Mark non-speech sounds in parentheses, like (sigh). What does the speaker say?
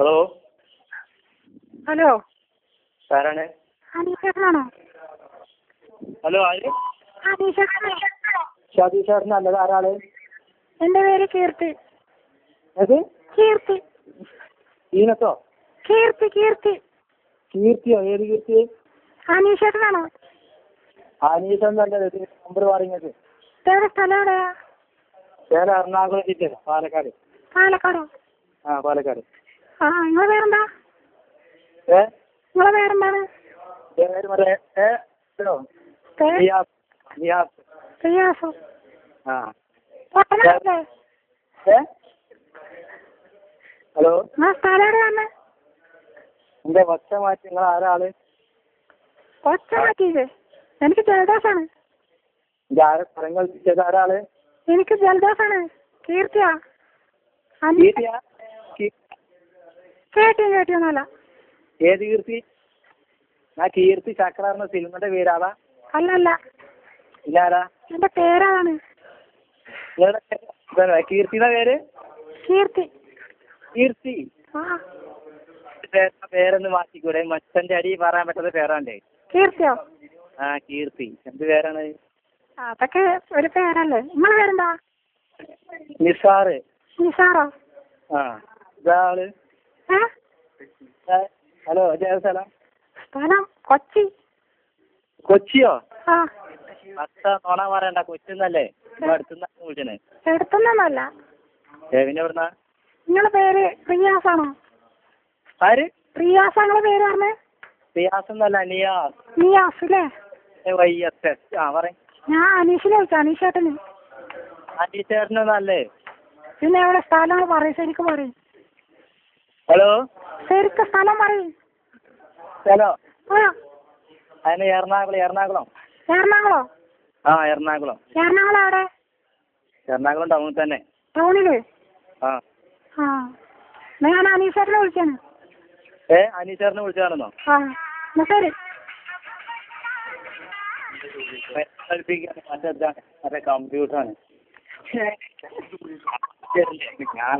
Hello hello ആരാണ്? അനീഷേട്ടനാണോ? Hello ആര്? ഷാജി ചേട്ടൻ അല്ലത് ആരാൾ? എന്റെ പേര് കീർത്തി. ഏത്? കീർത്തി. ഈനത്തോ? കീർത്തി കീർത്തി. കീർത്തിയോ? ഏത് കീർത്തി? അനീഷേട്ടനാണോ? അനീഷൻ നല്ലത്. നമ്പർ പറയുന്നത് സ്ഥലം എവിടെയാ? ഞാൻ എറണാകുളം ജില്ല പാലക്കാട്. പാലക്കാടോ? ആ പാലക്കാട്. ആ നിങ്ങളെ പേരെന്താ? ഏ? നിങ്ങളെ പേരെന്താണ്? ഹലോ. ആ. സ്ഥലം എവിടെയാണ് എന്റെ ഒച്ച മാറ്റി നിങ്ങൾ ആരാൾ ഒച്ച മാറ്റിയില്ലേ? എനിക്ക് ജലദോഷാണ്. ആരാൾ എനിക്ക് ജലദോഷാണ്. കീർത്തിയാ. കീർത്തിയാ? കേട്ടിയും എന്നല്ല. ഏത് കീർത്തി? ആ കീർത്തി ചക്ര എന്ന സിനിമയുടെ പേരാതാ അല്ലല്ല. ഇല്ലാരാ? എന്റെ പേരാണ്. കീർത്തിയുടെ പേര്? കീർത്തി. കീർത്തി. പേരൊന്ന് മാറ്റിക്കൂടെ? മച്ചന്റെ അടി പറയാൻ പറ്റാത്ത പേരാണ്ടേ കീർത്തിയോ? ആ കീർത്തി. എന്ത് പേരാണ്? അതൊക്കെ ഒരു പേരല്ലേ. നിങ്ങളെ പേരെന്താ? നിസാറ്. നിസാറോ? ആ. ഇതാൾ? ഹലോ സ്ഥലം സ്ഥലം കൊച്ചി. കൊച്ചിയോ? അത്ത നോണ പറയണ്ട കൊച്ചിന്നല്ലേ? ഇവിടെ അടുത്തുനിന്ന് വിളിച്ചണേ എവിടുന്ന? നിങ്ങളെ പേര് പ്രിയാസാണോ? ആര്? റിയാസ് നിങ്ങളെ പേര് പറഞ്ഞേ? റിയാസ് എന്നല്ല നിയാസ് നിയാസ് അല്ലേ ഞാൻ അനീഷിനെ വിളിച്ചു അനീഷേട്ടന്. അനീഷ് ചേട്ടനൊന്നല്ലേ പിന്നെ എവിടെ സ്ഥലം പറയും ശരിക്കും പറയും. ഹലോ? ശരിക്കും സ്ഥലം പറയും. ഹലോ? അതിന് എറണാകുളം എറണാകുളം. എറണാകുളം? ആ എറണാകുളം. എറണാകുളം എവിടെ? എറണാകുളം ടൗണിൽ തന്നെ. ടൗണിൽ? ആ. ആ. ഞാൻ അനീഷേട്ടനെ വിളിച്ചാണ് ഏ അനീഷറിനെ വിളിച്ചതാണെന്നോ? ആ. ശരി. മറ്റേ കമ്പ്യൂട്ടറാണ്. (laughs) ഞാൻ